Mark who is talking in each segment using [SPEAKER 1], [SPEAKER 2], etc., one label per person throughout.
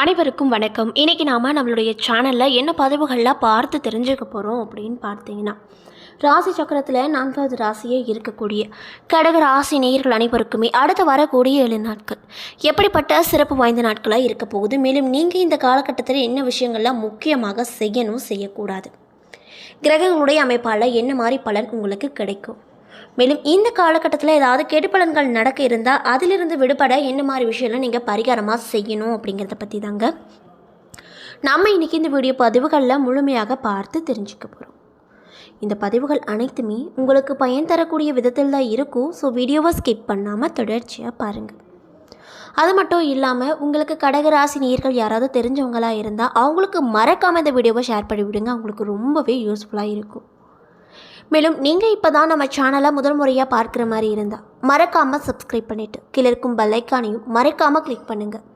[SPEAKER 1] அனைவருக்கும் வணக்கம். இன்றைக்கி நாம் நம்மளுடைய சேனலில் என்ன பதிவுகள்லாம் பார்த்து தெரிஞ்சுக்க போகிறோம் அப்படின்னு பார்த்தீங்கன்னா ராசி சக்கரத்தில் நான்காவது ராசியே இருக்கக்கூடிய கடக ராசி நேயர்கள் அனைவருக்குமே அடுத்து வரக்கூடிய ஏழு நாட்கள் எப்படிப்பட்ட சிறப்பு வாய்ந்த நாட்களாக இருக்க போகுது? மேலும் நீங்கள் இந்த காலகட்டத்தில் என்ன விஷயங்கள்லாம் முக்கியமாக செய்யணும் செய்யக்கூடாது? கிரகங்களுடைய அமைப்பால் என்ன மாதிரி பலன் உங்களுக்கு கிடைக்கும்? மேலும் இந்த காலகட்டத்தில் ஏதாவது கெடுப்பலன்கள் நடக்க இருந்தால் அதிலிருந்து விடுபட என்ன மாதிரி விஷயம்லாம் நீங்கள் பரிகாரமாக செய்யணும் அப்படிங்கிறத பற்றி தாங்க நம்ம இன்றைக்கி இந்த வீடியோ பதிவுகளில் முழுமையாக பார்த்து தெரிஞ்சுக்க போகிறோம் இந்த பதிவுகள் அனைத்துமே உங்களுக்கு பயன் தரக்கூடிய விதத்தில் தான் இருக்கும். ஸோ வீடியோவை ஸ்கிப் பண்ணாமல் தொடர்ச்சியாக பாருங்கள் அது மட்டும் இல்லாமல் உங்களுக்கு கடகராசி நேர்கள் யாராவது தெரிஞ்சவங்களாக இருந்தால் அவங்களுக்கு மறக்காமல் இந்த வீடியோவை ஷேர் பண்ணி விடுங்க. அவங்களுக்கு ரொம்பவே யூஸ்ஃபுல்லாக இருக்கும். மேலும் நீங்கள் இப்போ தான் நம்ம சேனலை முதல் முறையாக பார்க்குற மாதிரி இருந்தால் மறக்காமல் சப்ஸ்கிரைப் பண்ணிவிட்டு கீழே இருக்கும் பெல்லைக்கானையும் மறக்காமல் கிளிக் பண்ணுங்கள்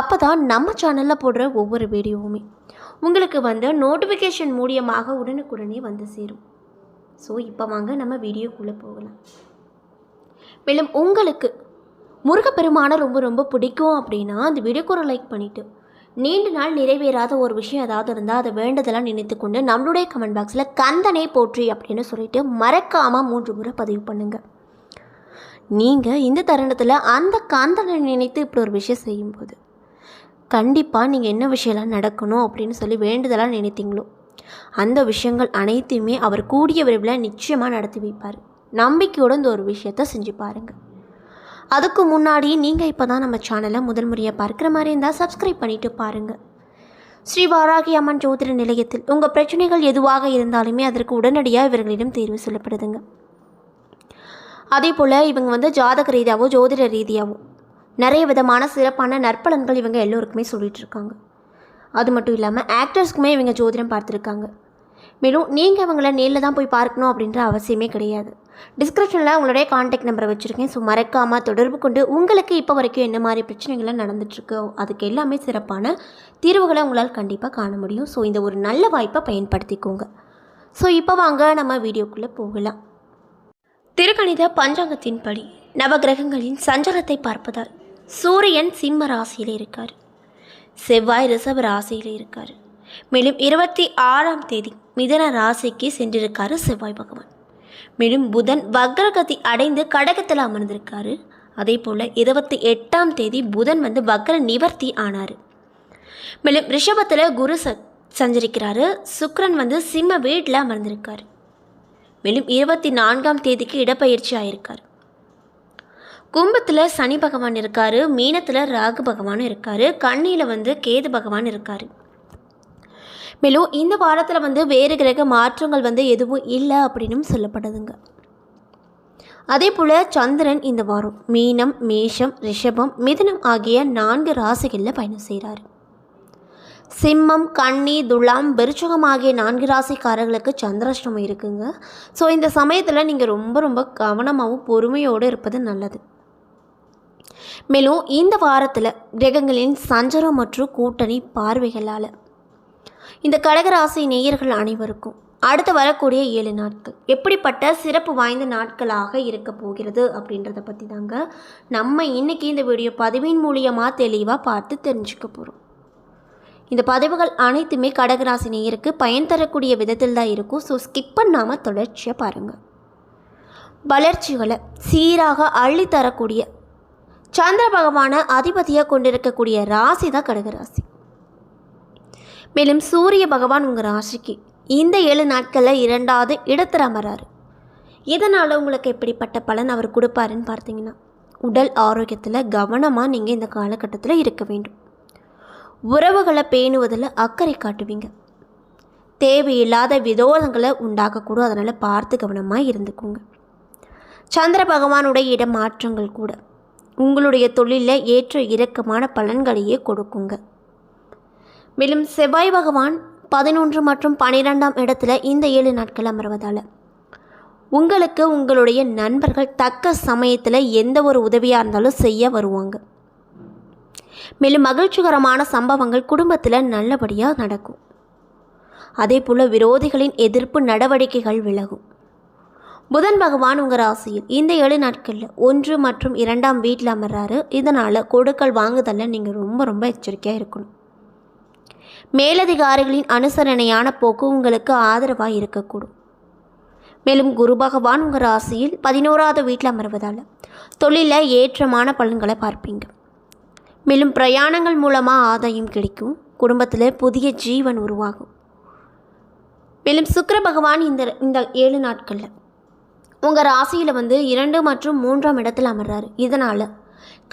[SPEAKER 1] அப்போ தான் நம்ம சேனலில் போடுற ஒவ்வொரு வீடியோவுமே உங்களுக்கு வந்து நோட்டிஃபிகேஷன் மூலியமாக உடனுக்குடனே வந்து சேரும். ஸோ இப்போ வாங்க நம்ம வீடியோக்குள்ளே போகலாம். மேலும் உங்களுக்கு முருகப்பெருமானை ரொம்ப ரொம்ப பிடிக்கும் அப்படின்னா அந்த வீடியோக்கு ஒரு லைக் பண்ணிவிட்டு நீண்ட நாள் நிறைவேறாத ஒரு விஷயம் ஏதாவது இருந்தால் அதை வேண்டதெல்லாம் நினைத்து கொண்டு நம்மளுடைய கமெண்ட் பாக்ஸில் கந்தனை போற்றி அப்படின்னு சொல்லிட்டு மறக்காமல் மூன்று முறை பதிவு பண்ணுங்கள் நீங்கள் இந்த தருணத்தில் அந்த கந்தனை நினைத்து இப்படி ஒரு விஷயம் செய்யும்போது கண்டிப்பாக நீங்கள் என்ன விஷயம்லாம் நடக்கணும் அப்படின்னு சொல்லி வேண்டுதலாக நினைத்தீங்களோ அந்த விஷயங்கள் அனைத்தையுமே அவர் கூடிய விரைவில் நிச்சயமாக நடத்தி வைப்பார். நம்பிக்கையோடு இந்த ஒரு விஷயத்த செஞ்சு பாருங்கள் அதுக்கு முன்னாடி நீங்கள் இப்போ தான் நம்ம சேனலை முதல் முறையாக பார்க்குற மாதிரி இருந்தால் சப்ஸ்கிரைப் பண்ணிவிட்டு பாருங்கள் ஸ்ரீ வாராகி அம்மன் ஜோதிட நிலையத்தில் உங்கள் பிரச்சனைகள் எதுவாக இருந்தாலுமே அதற்கு உடனடியாக இவர்களிடம் தேர்வு சொல்லப்படுதுங்க. அதே போல் இவங்க வந்து ஜாதக ரீதியாகவோ ஜோதிட ரீதியாகவோ நிறைய விதமான சிறப்பான நற்பலன்கள் இவங்க எல்லோருக்குமே சொல்லிகிட்டு இருக்காங்க. அது மட்டும் இல்லாமல் ஆக்டர்ஸ்க்குமே இவங்க ஜோதிடம் பார்த்துருக்காங்க. மேலும் நீங்கள் அவங்கள நேரில் தான் போய் பார்க்கணும் அப்படின்ற அவசியமே கிடையாது. டிஸ்கிரிப்ஷனில் உங்களுடைய காண்டாக்ட் நம்பரை வச்சுருக்கேன். ஸோ மறக்காமல் தொடர்பு கொண்டு உங்களுக்கு இப்போ வரைக்கும் என்ன மாதிரி பிரச்சனைகள்லாம் நடந்துட்டுருக்கோ அதுக்கு எல்லாமே சிறப்பான தீர்வுகளை உங்களால் கண்டிப்பாக காண முடியும். ஸோ இந்த ஒரு நல்ல வாய்ப்பை பயன்படுத்திக்கோங்க. ஸோ இப்போ வாங்க நம்ம வீடியோக்குள்ளே போகலாம். திருக்கணித பஞ்சாங்கத்தின்படி நவகிரகங்களின் சஞ்சலத்தை பார்ப்பதால் சூரியன் சிம்ம ராசியில் இருக்கார். செவ்வாய் ரிஷப ராசியில் இருக்கார். மேலும் இருபத்தி ஆறாம் தேதி மிதன ராசிக்கு சென்றிருக்காரு செவ்வாய் பகவான். மேலும் புதன் வக்ரகதி அடைந்து கடகத்தில் அமர்ந்திருக்காரு. அதே போல் இருபத்தி எட்டாம் தேதி புதன் வந்து வக்ர நிவர்த்தி ஆனார். மேலும் ரிஷபத்தில் குரு ச சஞ்சரிக்கிறாரு. சுக்ரன் வந்து சிம்ம வீட்டில் அமர்ந்திருக்கார். மேலும் இருபத்தி நான்காம் தேதிக்கு இடப்பயிற்சி ஆயிருக்கார். கும்பத்தில் சனி பகவான் இருக்காரு. மீனத்தில் ராகு பகவானும் இருக்காரு. கண்ணியில் வந்து கேது பகவான் இருக்காரு. மேலும் இந்த வாரத்தில் வந்து வேறு கிரக மாற்றங்கள் வந்து எதுவும் இல்லை அப்படின்னும் சொல்லப்படுதுங்க அதே போல் சந்திரன் இந்த வாரம் மீனம் மேஷம் ரிஷபம் மிதுனம் ஆகிய நான்கு ராசிகளில் பயணம் செய்கிறார் சிம்மம் கன்னி துலாம் விருச்சகம் ஆகிய நான்கு ராசிக்காரர்களுக்கு சந்திராஷ்டமம் இருக்குங்க. ஸோ இந்த சமயத்தில் நீங்கள் ரொம்ப ரொம்ப கவனமாகவும் பொறுமையோடு இருப்பது நல்லது. மேலும் இந்த வாரத்தில் கிரகங்களின் சஞ்சரம் மற்றும் கூட்டணி பார்வைகளால் இந்த கடகராசி நேயர்கள் அனைவருக்கும் அடுத்து வரக்கூடிய ஏழு நாட்கள் எப்படிப்பட்ட சிறப்பு வாய்ந்த நாட்களாக இருக்க போகிறது அப்படின்றத பற்றி தாங்க நம்ம இன்றைக்கி இந்த வீடியோ பதிவின் மூலியமாக தெளிவாக பார்த்து தெரிஞ்சுக்க போகிறோம் இந்த பதிவுகள் அனைத்துமே கடகராசி நேயருக்கு பயன் தரக்கூடிய விதத்தில் தான் இருக்கும். ஸோ ஸ்கிப் பண்ணாமல் தொடர்ச்சியாக பாருங்கள் வளர்ச்சிகளை சீராக அள்ளி தரக்கூடிய சந்திர பகவானை அதிபதியாக கொண்டிருக்கக்கூடிய ராசி தான் கடகராசி மேலும் சூரிய பகவான் உங்கள் ராசிக்கு இந்த ஏழு நாட்களில் இரண்டாவது இடத்துல அமராரு இதனால் உங்களுக்கு எப்படிப்பட்ட பலன் அவர் கொடுப்பாருன்னு பார்த்தீங்கன்னா உடல் ஆரோக்கியத்தில் கவனமாக நீங்கள் இந்த காலகட்டத்தில் இருக்க வேண்டும். உறவுகளை பேணுவதில் அக்கறை காட்டுவீங்க. தேவையில்லாத விரோதங்களை உண்டாக்கக்கூடும். அதனால் பார்த்து கவனமாக இருந்துக்குங்க. சந்திர பகவானுடைய இடமாற்றங்கள் கூட உங்களுடைய தொழிலில் ஏற்ற இறக்கமான பலன்களையே கொடுக்குங்க. மேலும் செவ்வாய் பகவான் பதினொன்று மற்றும் பனிரெண்டாம் இடத்துல இந்த ஏழு நாட்கள் அமர்வதால். உங்களுக்கு உங்களுடைய நண்பர்கள் தக்க சமயத்தில் எந்த ஒரு உதவியாக இருந்தாலும் செய்ய வருவாங்க. மேலும் மகிழ்ச்சிகரமான சம்பவங்கள் குடும்பத்தில் நல்லபடியாக நடக்கும். அதே போல் விரோதிகளின் எதிர்ப்பு நடவடிக்கைகள் விலகும். புதன் பகவான் உங்கள் ராசியில் இந்த ஏழு நாட்களில் ஒன்று மற்றும் இரண்டாம் வீட்டில் அமர்றாரு. இதனால் கொடுக்கல் வாங்குதலில் நீங்கள் ரொம்ப ரொம்ப எச்சரிக்கையாக இருக்கணும். மேலதிகாரிகளின் அனுசரணையான போக்கு உங்களுக்கு ஆதரவாக இருக்கக்கூடும். மேலும் குரு பகவான் உங்கள் ராசியில் பதினோராவது வீட்டில் அமர்வதால் தொழிலில் ஏற்றமான பலன்களை பார்ப்பீங்க. மேலும் பிரயாணங்கள் மூலமாக ஆதாயம் கிடைக்கும். குடும்பத்தில் புதிய ஜீவன் உருவாகும். மேலும் சுக்கர பகவான் இந்த இந்த ஏழு நாட்களில் உங்கள் ராசியில் வந்து இரண்டு மற்றும் மூன்றாம் இடத்தில் அமர்றாரு. இதனால்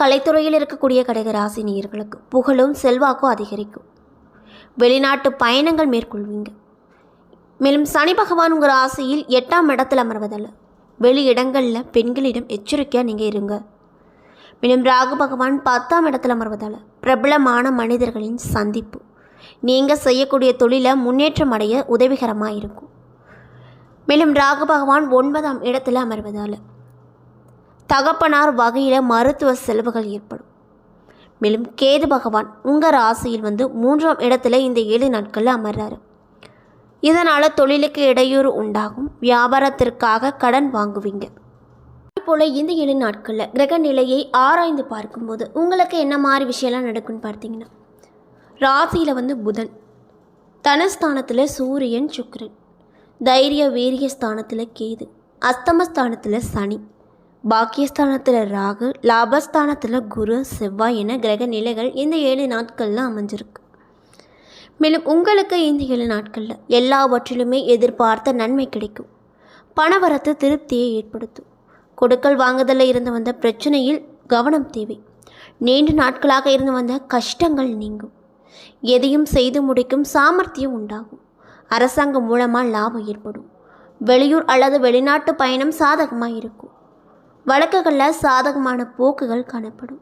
[SPEAKER 1] கலைத்துறையில் இருக்கக்கூடிய கடக ராசி நேயர்களுக்கு புகழும் செல்வாக்கும் அதிகரிக்கும். வெளிநாட்டு பயணங்கள் மேற்கொள்வீங்க. மேலும் சனி பகவான் உங்கள் ராசியில் எட்டாம் இடத்தில் அமர்வதால் வெளி இடங்களில் பெண்களிடம் எச்சரிக்கையாக நீங்கள் இருங்க. மேலும் ராகு பகவான் பத்தாம் இடத்தில் அமர்வதால் பிரபலமான மனிதர்களின் சந்திப்பு. நீங்கள் செய்யக்கூடிய தொழிலை முன்னேற்றம் அடைய உதவிகரமாக இருக்கும். மேலும் ராகு பகவான் ஒன்பதாம் இடத்தில் அமர்வதால் தகப்பனார் வகையில் மருத்துவ செலவுகள் ஏற்படும். மேலும் கேது பகவான் உங்கள் ராசியில் வந்து மூன்றாம் இடத்துல இந்த ஏழு நாட்களில் அமர்றாரு. இதனால் தொழிலுக்கு இடையூறு உண்டாகும். வியாபாரத்திற்காக கடன் வாங்குவீங்க. போல் இந்த ஏழு நாட்களில் கிரக நிலையை ஆராய்ந்து பார்க்கும்போது உங்களுக்கு என்ன மாதிரி விஷயம்லாம் நடக்கும்னு பார்த்தீங்கன்னா ராசியில் வந்து புதன். தனஸ்தானத்தில் சூரியன் சுக்கரன். தைரிய வீரிய ஸ்தானத்தில் கேது. அஸ்தமஸ்தானத்தில் சனி. பாக்கியஸ்தானத்தில் ராகு லாபஸ்தானத்தில் குரு செவ்வாய் என கிரக நிலைகள் இந்த ஏழு நாட்களில் அமைஞ்சிருக்கு. மேலும் உங்களுக்கு இந்த ஏழு நாட்களில் எல்லாவற்றிலுமே எதிர்பார்த்த நன்மை கிடைக்கும். பணவரத்து திருப்தியை ஏற்படுத்தும். கொடுக்கல் வாங்குதலில் இருந்து வந்த பிரச்சனையில் கவனம் தேவை. நீண்ட நாட்களாக இருந்து வந்த கஷ்டங்கள் நீங்கும். எதையும் செய்து முடிக்கும் சாமர்த்தியம் உண்டாகும். அரசாங்கம் மூலமாக லாபம் ஏற்படும். வெளியூர் அல்லது வெளிநாட்டு பயணம் சாதகமாக இருக்கும் வழக்குகளில் சாதகமான போக்குகள் காணப்படும்.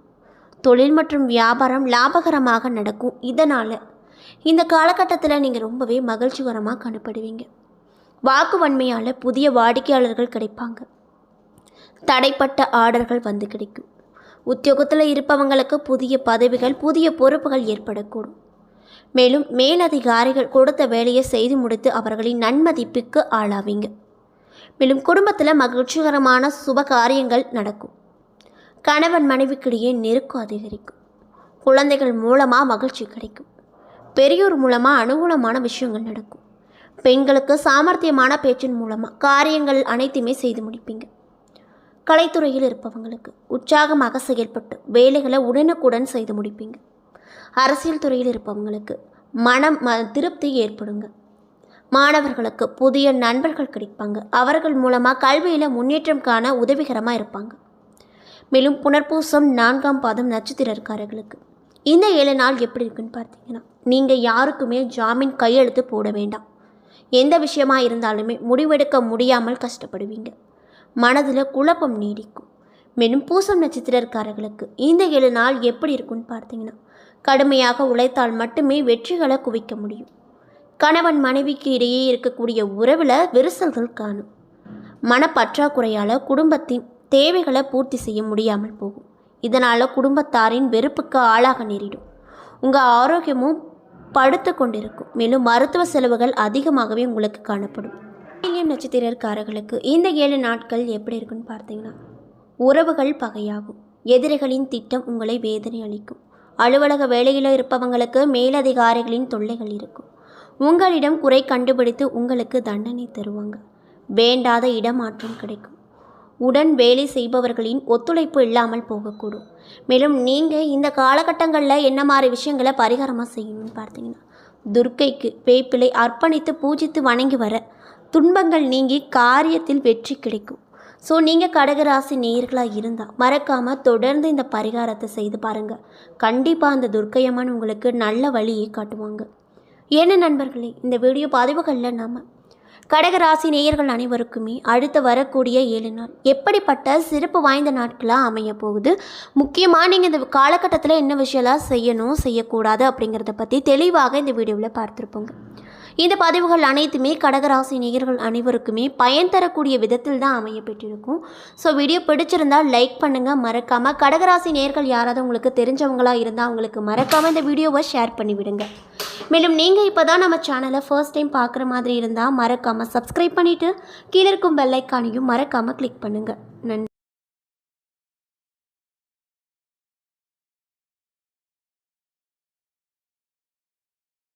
[SPEAKER 1] தொழில் மற்றும் வியாபாரம் லாபகரமாக நடக்கும் இதனால் இந்த காலகட்டத்தில் நீங்கள் ரொம்பவே மகிழ்ச்சிகரமாக காணப்படுவீங்க. வாக்கு வன்மையால் புதிய வாடிக்கையாளர்கள் கிடைப்பாங்க. தடைப்பட்ட ஆர்டர்கள் வந்து கிடைக்கும். உத்தியோகத்தில் இருப்பவங்களுக்கு புதிய பதவிகள் புதிய பொறுப்புகள் ஏற்படக்கூடும். மேலும் மேலதிகாரிகள் கொடுத்த வேலையை செய்து முடித்து அவர்களின் நன்மதிப்புக்கு ஆளாவீங்க. மேலும் குடும்பத்தில் மகிழ்ச்சிகரமான சுப காரியங்கள் நடக்கும். கணவன் மனைவிக்கிடையே நெருக்கம் அதிகரிக்கும். குழந்தைகள் மூலமாக மகிழ்ச்சி கிடைக்கும். பெரியோர் மூலமாக அனுகூலமான விஷயங்கள் நடக்கும். பெண்களுக்கு சாமர்த்தியமான பேச்சின் மூலமாக காரியங்கள் அனைத்துமே செய்து முடிப்பீங்க. கலைத்துறையில் இருப்பவங்களுக்கு உற்சாகமாக செயல்பட்டு வேலைகளை உடனுக்குடன் செய்து முடிப்பீங்க. அரசியல் துறையில் இருப்பவங்களுக்கு மனம் ம திருப்தி ஏற்படுங்க. மாணவர்களுக்கு புதிய நண்பர்கள் கிடைப்பாங்க. அவர்கள் மூலமாக கல்வியில் முன்னேற்றம் காண உதவிகரமாக இருப்பாங்க. மேலும் புனர்பூசம் நான்காம் பாதம் நட்சத்திரக்காரர்களுக்கு. இந்த ஏழு நாள் எப்படி இருக்குன்னு பார்த்தீங்கன்னா நீங்கள் யாருக்குமே ஜாமீன் கையெழுத்து போட வேண்டாம். எந்த விஷயமாக இருந்தாலுமே முடிவெடுக்க முடியாமல் கஷ்டப்படுவீங்க. மனதில் குழப்பம் நீடிக்கும். மேலும் பூசம் நட்சத்திரக்காரர்களுக்கு இந்த ஏழு நாள் எப்படி இருக்குன்னு பார்த்தீங்கன்னா கடுமையாக உழைத்தால் மட்டுமே வெற்றிகளை குவிக்க முடியும். கணவன் மனைவிக்கு இடையே இருக்கக்கூடிய உறவில் விரிசல்கள் காணும். மனப்பற்றாக்குறையால் குடும்பத்தின் தேவைகளை பூர்த்தி செய்ய முடியாமல் போகும். இதனால் குடும்பத்தாரின் வெறுப்புக்கு ஆளாக நேரிடும். உங்கள் ஆரோக்கியமும் படுத்து கொண்டிருக்கும். மேலும் மருத்துவ செலவுகள் அதிகமாகவே உங்களுக்கு காணப்படும். ஆயில்யம் நட்சத்திரக்காரர்களுக்கு இந்த ஏழு நாட்கள் எப்படி இருக்குன்னு பார்த்தீங்கன்னா உறவுகள் பகையாகும். எதிரிகளின் திட்டம் உங்களை வேதனை அளிக்கும். அலுவலக வேலையில் இருப்பவங்களுக்கு மேலதிகாரிகளின் தொல்லைகள் இருக்கும். உங்களிடம் குறை கண்டுபிடித்து உங்களுக்கு தண்டனை தருவாங்க. வேண்டாத இடமாற்றம் கிடைக்கும். உடன் வேலை செய்பவர்களின் ஒத்துழைப்பு இல்லாமல் போகக்கூடும். மேலும் நீங்கள் இந்த காலகட்டங்களில் என்ன மாதிரி விஷயங்களை பரிகாரமாக செய்யணும்னு பார்த்தீங்கன்னா துர்க்கைக்கு வேப்பிலை அர்ப்பணித்து பூஜித்து வணங்கி வர துன்பங்கள் நீங்கி காரியத்தில் வெற்றி கிடைக்கும். ஸோ நீங்கள் கடகராசி நேர்களாக இருந்தால் மறக்காமல் தொடர்ந்து இந்த பரிகாரத்தை செய்து பாருங்கள் கண்டிப்பாக அந்த துர்க்கையம்மன் உங்களுக்கு நல்ல வழியை காட்டுவாங்க. என்ன நண்பர்களே இந்த வீடியோ பதிவுகளில் நாம் கடகராசி நேயர்கள் அனைவருக்குமே அடுத்து வரக்கூடிய ஏழு நாள் எப்படிப்பட்ட சிறப்பு வாய்ந்த நாட்களாக அமைய போகுது? முக்கியமாக நீங்கள் இந்த காலகட்டத்தில் என்ன விஷயம்லாம் செய்யணும் செய்யக்கூடாது அப்படிங்கிறத பற்றி தெளிவாக இந்த வீடியோவில் பார்த்துருப்போங்க. இந்த பதிவுகள் அனைத்துமே கடகராசி நேயர்கள் அனைவருக்குமே பயன் தரக்கூடிய விதத்தில் தான் அமைய பெற்றிருக்கும். ஸோ வீடியோ பிடிச்சிருந்தால் லைக் பண்ணுங்கள் மறக்காமல் கடகராசி நேயர்கள் யாராவது உங்களுக்கு தெரிஞ்சவங்களாக இருந்தால் அவங்களுக்கு மறக்காமல் இந்த வீடியோவை ஷேர் பண்ணிவிடுங்க. மேலும் நீங்கள் இப்போ தான் நம்ம சேனலை ஃபர்ஸ்ட் டைம் பார்க்குற மாதிரி இருந்தால் மறக்காமல் சப்ஸ்கிரைப் பண்ணிவிட்டு கீழே இருக்கும் பெல்லைக்கானையும் மறக்காமல் கிளிக் பண்ணுங்கள்